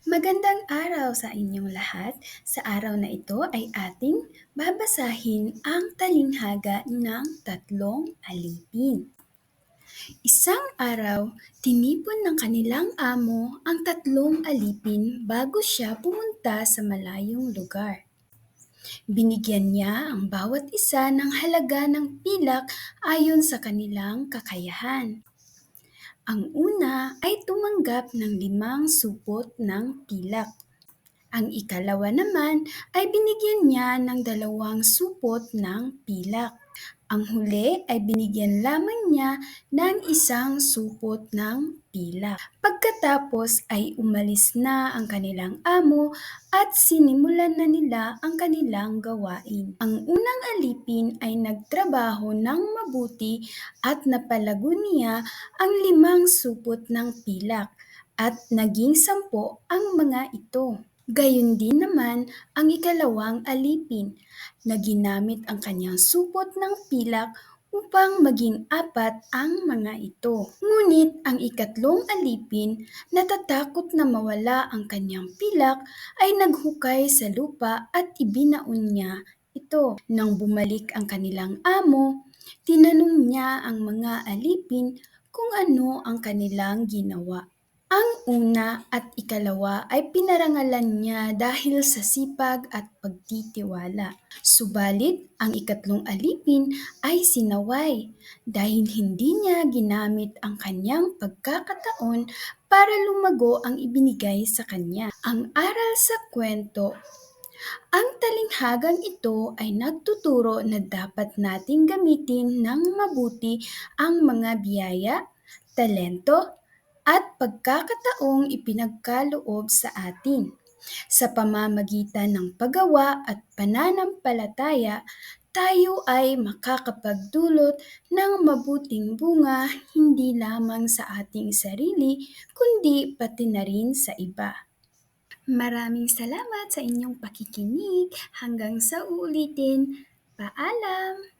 Magandang araw sa inyong lahat. Sa araw na ito ay ating babasahin ang talinghaga ng tatlong alipin. Isang araw, tinipon ng kanilang amo ang tatlong alipin bago siya pumunta sa malayong lugar. Binigyan niya ang bawat isa ng halaga ng pilak ayon sa kanilang kakayahan. Ang una ay tumanggap ng limang supot ng pilak. Ang ikalawa naman ay binigyan niya ng dalawang supot ng pilak. Ang huli ay binigyan lamang niya ng isang supot ng pilak. Pagkatapos ay umalis na ang kanilang amo at sinimulan na nila ang kanilang gawain. Ang unang alipin ay nagtrabaho ng mabuti at napalago niya ang limang supot ng pilak at naging sampo ang mga ito. Gayon din naman ang ikalawang alipin na ginamit ang kanyang supot ng pilak upang maging apat ang mga ito. Ngunit ang ikatlong alipin, natatakot na mawala ang kanyang pilak, ay naghukay sa lupa at ibinaon niya ito. Nang bumalik ang kanilang amo, tinanong niya ang mga alipin kung ano ang kanilang ginawa. Ang una at ikalawa ay pinarangalan niya dahil sa sipag at pagtitiwala. Subalit ang ikatlong alipin ay sinaway dahil hindi niya ginamit ang kanyang pagkakataon para lumago ang ibinigay sa kanya. Ang aral sa kwento ang talinghagang ito ay nagtuturo na dapat nating gamitin ng mabuti ang mga biyaya, talento, at pagkakataong ipinagkaloob sa atin. Sa pamamagitan ng paggawa at pananampalataya, tayo ay makakapagdulot ng mabuting bunga hindi lamang sa ating sarili kundi pati na rin sa iba. Maraming salamat sa inyong pakikinig. Hanggang sa uulitin. Paalam!